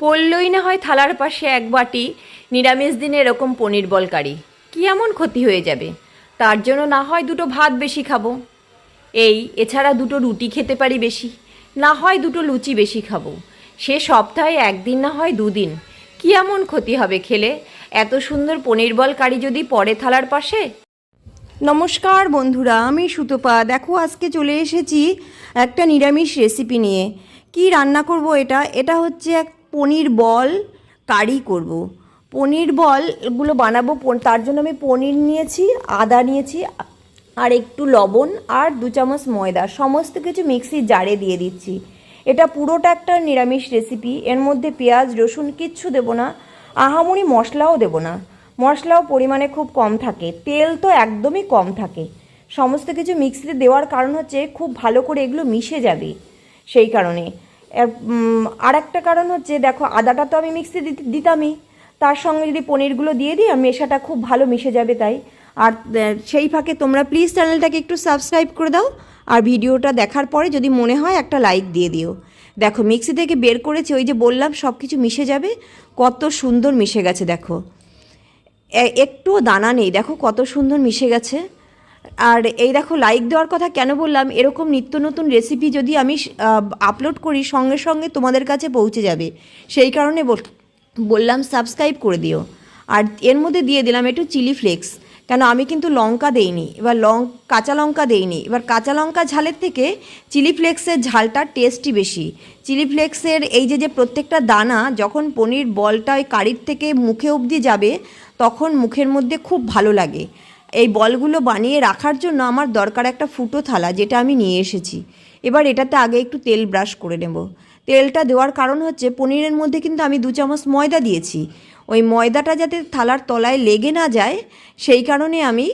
পড়লই না হয় থালার পাশে এক বাটি, নিরামিষ দিনে এরকম পনির বল কারি কী এমন ক্ষতি হয়ে যাবে? তার জন্য না হয় দুটো ভাত বেশি খাব। এই, এছাড়া দুটো রুটি খেতে পারি বেশি। না হয় দুটো লুচি বেশি খাব। সে সপ্তাহে একদিন না হয় দুদিন। কী এমন ক্ষতি হবে খেলে? এত সুন্দর পনির বল কারি যদি পরে থালার পাশে? নমস্কার বন্ধুরা, আমি সুতপা। দেখো, আজকে চলে এসেছি একটা নিরামিষ রেসিপি নিয়ে। কি রান্না করব এটা? এটা হচ্ছে এক পনির বল কারি করব। পনির বলগুলো বানাবো তার জন্য আমি পনির নিয়েছি, আদা নিয়েছি, আর একটু লবণ, আর দু চামচ ময়দা, সমস্ত কিছু মিক্সির জারে দিয়ে দিচ্ছি। এটা পুরোটা একটা নিরামিষ রেসিপি এর মধ্যে পেঁয়াজ, রসুন কিচ্ছু দেবো না, আহামরি মশলাও দেবো না। মশলাও পরিমাণে খুব কম থাকে, তেল তো একদমই কম থাকে। সমস্ত কিছু মিক্সিতে দেওয়ার কারণ হচ্ছে খুব ভালো করে এগুলো মিশে যাবে, সেই কারণে। আর একটা কারণ হচ্ছে, দেখো, আদাটা তো আমি মিক্সি দিতামই। তার সঙ্গে যদি পনিরগুলো দিয়ে দিই, আর মেশাটা খুব ভালো মিশে যাবে তাই। আর সেই ফাঁকে তোমরা প্লিজ চ্যানেলটাকে একটু সাবস্ক্রাইব করে দাও, আর ভিডিওটা দেখার পরে যদি মনে হয়, একটা লাইক দিয়ে দিও। দেখো মিক্সি থেকে বের করেছি, ওই যে বললাম সব কিছু মিশে যাবে। কত সুন্দর মিশে গেছে, দেখো। একটুও দানা নেই, দেখো, কত সুন্দর মিশে গেছে। আর এই দেখো লাইক দেওয়ার কথা কেন বললাম? এরকম নিত্য নতুন রেসিপি যদি আমি আপলোড করি, সঙ্গে সঙ্গে তোমাদের কাছে পৌঁছে যাবে। সেই কারণে বললাম সাবস্ক্রাইব করে দিও। আর এর মধ্যে দিয়ে দিলাম একটু চিলি ফ্লেক্স কেন, আমি কিন্তু লঙ্কা দেইনি। এবার লং, কাঁচা লঙ্কা দেইনি। এবার কাঁচা লঙ্কা ঝালের থেকে চিলি ফ্লেক্সের ঝালটার টেস্টই বেশি। চিলি ফ্লেক্সের এই যে যে প্রত্যেকটা দানা, যখন পনির বলটা ওই কারির থেকে মুখে অবধি যাবে, তখন মুখের মধ্যে খুব ভালো লাগে। এই বলগুলো বানিয়ে রাখার জন্য আমার দরকার একটা ফুটো থালা, যেটা আমি নিয়ে এসেছি। এবার এটাতে আগে একটু তেল ব্রাশ করে নেব। তেলটা দেওয়ার কারণ হচ্ছে, পনিরের মধ্যে কিন্তু আমি দু চামচ ময়দা দিয়েছি। ওই ময়দাটা যাতে থালার তলায় লেগে না যায়, সেই কারণে আমি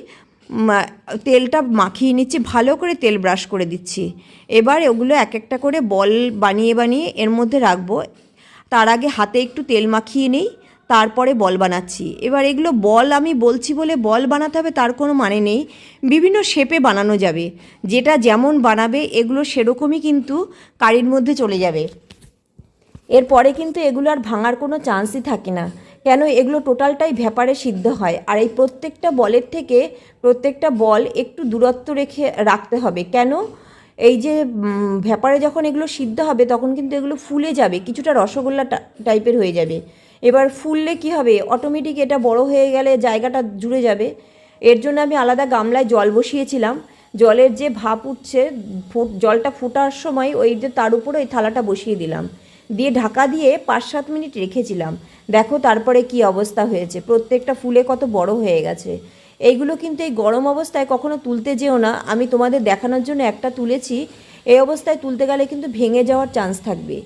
তেলটা মাখিয়ে নিচ্ছি, ভালো করে তেল ব্রাশ করে দিচ্ছি। এবার ওগুলো এক একটা করে বল বানিয়ে বানিয়ে এর মধ্যে রাখব। তার আগে হাতে একটু তেল মাখিয়ে নেই। তারপরে বল বানাচ্ছি। এবার এগুলো বল আমি বলছি বলে বল বানাতে হবে তার কোনো মানে নেই। বিভিন্ন শেপে বানানো যাবে। যেটা যেমন বানাবে এগুলো সেরকমই কিন্তু কারির মধ্যে চলে যাবে। এরপরে কিন্তু এগুলো আর ভাঙার কোনো চান্সই থাকে না। কেন এগুলো টোটালটাই ভ্যাপারে সিদ্ধ হয়। আর এই প্রত্যেকটা বলের থেকে প্রত্যেকটা বল একটু দূরত্ব রেখে রাখতে হবে। কেন? এই যে ভ্যাপারে যখন এগুলো সিদ্ধ হবে তখন কিন্তু এগুলো ফুলে যাবে। কিছুটা রসগোল্লা টাইপের হয়ে যাবে। এবার ফুললে কি হবে? অটোমেটিক এটা বড় হয়ে গেলে জায়গাটা জুড়ে যাবে। এর জন্য আমি আলাদা গামলায় জল বসিয়েছিলাম। জলের যে ভাপ উঠছে, ফুট, জলটা ফোটার সময় ওই যে তার উপরে ওই থালাটা বসিয়ে দিলাম। দিয়ে ঢাকা দিয়ে পাঁচ সাত মিনিট রেখেছিলাম। দেখো তারপরে কি অবস্থা হয়েছে। প্রত্যেকটা ফুলে কত বড় হয়ে গেছে। এইগুলো কিন্তু এই গরম অবস্থায় কখনো তুলতে যেও না। আমি তোমাদের দেখানোর জন্য একটা তুলেছি। এই অবস্থায় তুলতে গেলে কিন্তু ভেঙে যাওয়ার চান্স থাকবে।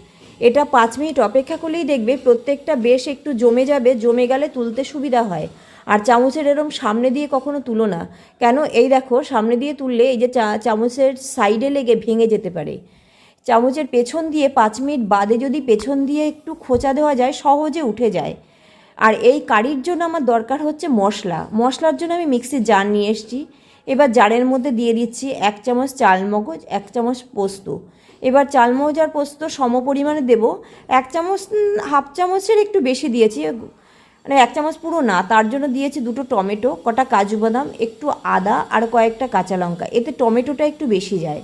এটা পাঁচ মিনিট অপেক্ষা করলেই দেখবে প্রত্যেকটা বেশ একটু জমে যাবে, জমে গেলে তুলতে সুবিধা হয়। আর চামচের এরম সামনে দিয়ে কখনো তুলো না। কেন? এই দেখো, সামনে দিয়ে তুললে এই যে চামচের সাইডে লেগে ভেঙে যেতে পারে। চামচের পেছন দিয়ে পাঁচ মিনিট বাদে যদি পেছন দিয়ে একটু খোঁচা দেওয়া যায়, সহজে উঠে যায়। আর এই কারির জন্য আমার দরকার হচ্ছে মশলা। মশলার জন্য আমি মিক্সির জার নিয়ে এসেছি। এবার জারের মধ্যে দিয়ে দিচ্ছি এক চামচ চালমগজ, এক চামচ পোস্ত। এবার চালমগজ আর পোস্ত সম পরিমাণে দেবো। এক চামচ, হাফ চামচের একটু বেশি দিয়েছি। মানে এক চামচ পুরো না, তার জন্য দিয়েছি দুটো টমেটো, কটা কাজু বাদাম, একটু আদা আর কয়েকটা কাঁচা লঙ্কা। এতে টমেটোটা একটু বেশি যায়।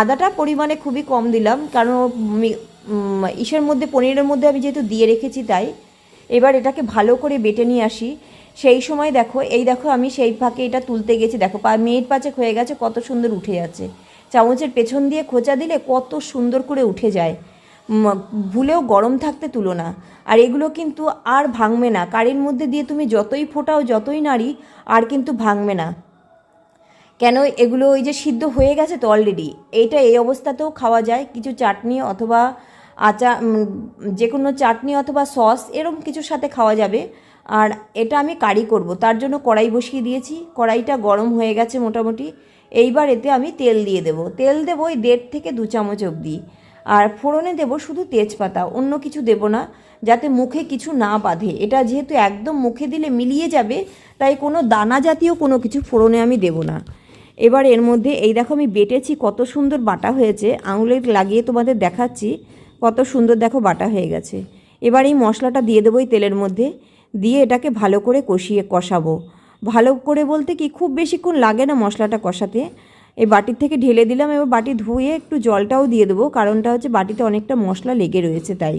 আদাটা পরিমাণে খুবই কম দিলাম, কারণ ইসের মধ্যে, পনিরের মধ্যে আমি যেহেতু দিয়ে রেখেছি তাই। এবার এটাকে ভালো করে বেটে নিয়ে আসি। সেই সময় দেখো, এই দেখো আমি সেই ফাঁকে এটা তুলতে গেছি। দেখো মিনিট পাঁচেক হয়ে গেছে, কত সুন্দর উঠে যাচ্ছে। চামচের পেছন দিয়ে খোঁচা দিলে কত সুন্দর করে উঠে যায়। ভুলেও গরম থাকতে তুলো না। আর এগুলো কিন্তু আর ভাঙবে না। কারির মধ্যে দিয়ে তুমি যতই ফোটাও, যতই নাড়ি, আর কিন্তু ভাঙবে না। কেন? এগুলো ওই যে সিদ্ধ হয়ে গেছে তো অলরেডি এইটা এই অবস্থাতেও খাওয়া যায়। কিছু চাটনি অথবা আচা যে কোনো চাটনি অথবা সস এরকম কিছুর সাথে খাওয়া যাবে। আর এটা আমি কারি করব। তার জন্য কড়াই বসিয়ে দিয়েছি। কড়াইটা গরম হয়ে গেছে মোটামুটি। এইবার এতে আমি তেল দিয়ে দেবো। তেল দেবো ওই দেড় থেকে দু চামচ অবধি। আর ফোড়নে দেবো শুধু তেজপাতা, অন্য কিছু দেবো না, যাতে মুখে কিছু না বাঁধে। এটা যেহেতু একদম মুখে দিলে মিলিয়ে যাবে, তাই কোনো দানা জাতীয় কোনো কিছু ফোড়নে আমি দেবো না। এবার এর মধ্যে, এই দেখো আমি বেটেছি, কত সুন্দর বাটা হয়েছে। আঙুলে লাগিয়ে তোমাদের দেখাচ্ছি, কত সুন্দর দেখো বাটা হয়ে গেছে। এবার এই মশলাটা দিয়ে দেবো এই তেলের মধ্যে। দিয়ে এটাকে ভালো করে কষিয়ে কষাবো। ভালো করে বলতে কি, খুব বেশিক্ষণ লাগে না মশলাটা কষাতে। এই বাটির থেকে ঢেলে দিলাম, এবার বাটি ধুয়ে একটু জলটাও দিয়ে দেবো, কারণটা হচ্ছে বাটিতে অনেকটা মশলা লেগে রয়েছে তাই।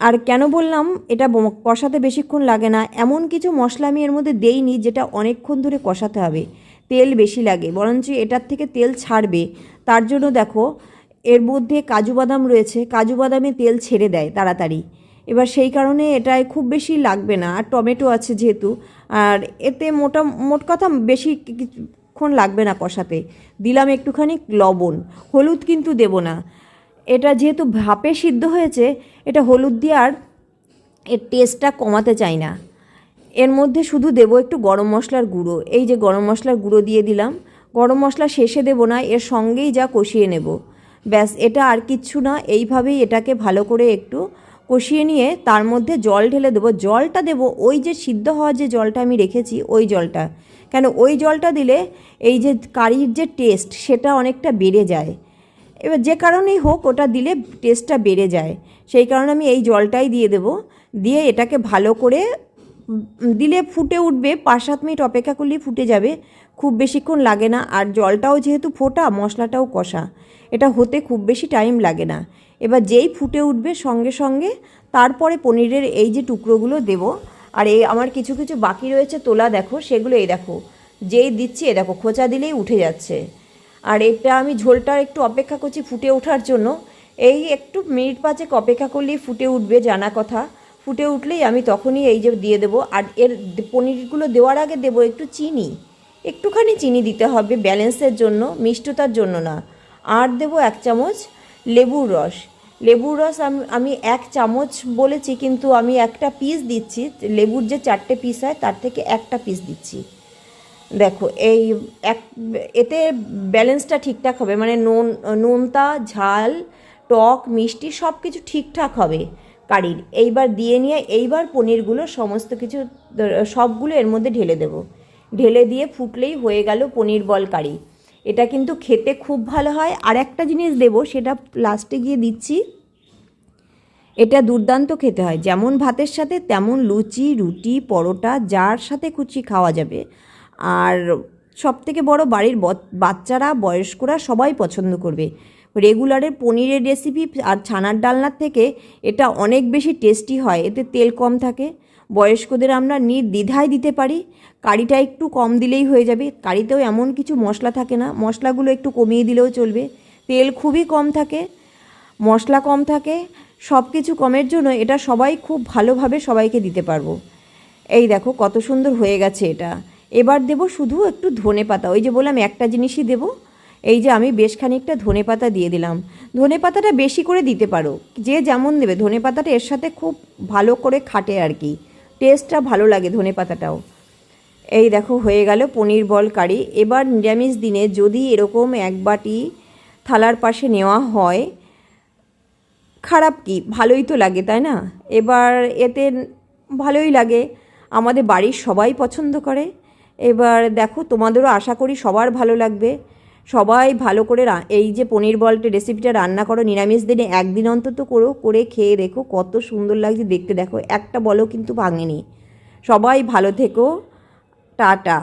আর কেন বললাম, এটা কষাতে বেশিক্ষণ লাগে না। এমন কিছু মশলা আমি এর মধ্যে দেইনি, যেটা অনেকক্ষণ ধরে কষাতে হবে। তেল বেশি লাগে, বরঞ্চ এটার থেকে তেল ছাড়বে। তার জন্য দেখো, এর মধ্যে কাজু বাদাম রয়েছে, কাজু বাদামে তেল ছেড়ে দেয় তাড়াতাড়ি। এবার সেই কারণে এটায় খুব বেশি লাগবে না, আর টমেটো আছে যেহেতু, আর এতে মোটা, মোট কথা বেশি কিছুক্ষণ লাগবে না কষাতে। দিলাম একটুখানি লবণ, হলুদ কিন্তু দেব না। এটা যেহেতু ভাপে সিদ্ধ হয়েছে, এটা হলুদ দিয়ে আর এর টেস্টটা কমাতে চাই না। এর মধ্যে শুধু দেবো একটু গরম মশলার গুঁড়ো, এই যে গরম মশলার গুঁড়ো দিয়ে দিলাম। গরম মশলা শেষে দেবো না, এর সঙ্গেই যা কষিয়ে নেব। ব্যাস, এটা আর কিচ্ছু না, এইভাবেই এটাকে ভালো করে একটু কষিয়ে নিয়ে তার মধ্যে জল ঢেলে দেবো। জলটা দেবো, ওই যে সিদ্ধ হওয়া যে জলটা আমি রেখেছি, ওই জলটা। কেন, ওই জলটা দিলে এই যে কারির যে টেস্ট সেটা অনেকটা বেড়ে যায়। এবার যে কারণেই হোক, ওটা দিলে টেস্টটা বেড়ে যায়। সেই কারণে আমি এই জলটাই দিয়ে দেব। দিয়ে এটাকে ভালো করে দিলে ফুটে উঠবে। পাঁচ সাত মিনিট অপেক্ষা করলেই ফুটে যাবে। খুব বেশিক্ষণ লাগে না। আর জলটাও যেহেতু ফোটা, মশলাটাও কষা। এটা হতে খুব বেশি টাইম লাগে না। এবার যেই ফুটে উঠবে সঙ্গে সঙ্গে তারপরে পনিরের এই যে টুকরোগুলো দেব, আর এই আমার কিছু কিছু বাকি রয়েছে তোলা দেখো, সেগুলো এই দেখো, যেই দিচ্ছি এ দেখো, খোঁচা দিলেই উঠে যাচ্ছে। আর এটা আমি ঝোলটা একটু অপেক্ষা করছি ফুটে ওঠার জন্য, এই একটু মিনিট পাঁচেক অপেক্ষা করলেই ফুটে উঠবে জানা কথা, ফুটে উঠলেই আমি তখনই এই যে দিয়ে দেবো, আর এর পনিরগুলো দেওয়ার আগে দেবো একটু চিনি, একটুখানি চিনি দিতে হবে ব্যালেন্সের জন্য, মিষ্টতার জন্য না, আর দেবো এক চামচ লেবুর রস। লেবুর রস আমি এক চামচ বলেছি, কিন্তু আমি একটা পিস দিচ্ছি। লেবুর যে চারটে পিস হয়, তার থেকে একটা পিস দিচ্ছি। দেখো, এই এক, এতে ব্যালেন্সটা ঠিকঠাক হবে। মানে নুন, নোনতা, ঝাল, টক, মিষ্টি সব কিছু ঠিকঠাক হবে কারির। এইবার দিয়ে নিয়ে, এইবার পনিরগুলো সমস্ত কিছু, সবগুলো এর মধ্যে ঢেলে দেব। ঢেলে দিয়ে ফুটলেই হয়ে গেল পনির বল কারি। এটা কিন্তু খেতে খুব ভালো হয়। আর একটা জিনিস দেব, সেটা লাস্টে গিয়ে দিচ্ছি। এটা দুর্দান্ত খেতে হয়। যেমন ভাতের সাথে, তেমন লুচি, রুটি, পরোটা, যার সাথে খুচি খাওয়া যাবে। আর সব থেকে বড় বাড়ির বচ- বাচ্চারা, বয়স্করা সবাই পছন্দ করবে। রেগুলারের পনিরের রেসিপি আর ছানার ডালনার থেকে এটা অনেক বেশি টেস্টি হয়, এতে তেল কম থাকে। বয়স্কদের আমরা নির্দ্বিধায় দিতে পারি, কারিটা একটু কম দিলেই হয়ে যাবে। কারিতেও এমন কিছু মশলা থাকে না, মশলাগুলো একটু কমিয়ে দিলেও চলবে। তেল খুবই কম থাকে, মশলা কম থাকে সব কিছু কমের জন্য এটা সবাই খুব ভালোভাবে সবাইকে দিতে পারব। এই দেখো কত সুন্দর হয়ে গেছে এটা। এবার দেব শুধু একটু ধনে পাতা ওই যে বললাম একটা জিনিসই দেব। এই যে আমি বেশ খানিকটা ধনে পাতা দিয়ে দিলাম। ধনে পাতাটা বেশি করে দিতে পারো। যে যেমন দেবে, ধনে পাতাটা এর সাথে খুব ভালো করে খাটে আর কি। টেস্টটা ভালো লাগে ধনে পাতাটাও। এই দেখো, হয়ে গেল পনির বল কারি। এবার নিরামিষ দিনে যদি এরকম এক বাটি থালার পাশে নেওয়া হয়, খারাপ কি? ভালোই তো লাগে, তাই না? এবার এতে ভালোই লাগে। আমাদের বাড়ির সবাই পছন্দ করে। এবার দেখো, তোমাদেরও আশা করি সবার ভালো লাগবে। সবাই ভালো করে এই যে পনির বলটা রেসিপিটা রান্না করো নিরামিষ দিনে একদিন অন্তত করো, করে খেয়ে রেখো কত সুন্দর লাগছে দেখতে। দেখো, একটা বলও কিন্তু ভাঙেনি। সবাই ভালো থেকো। টাটা।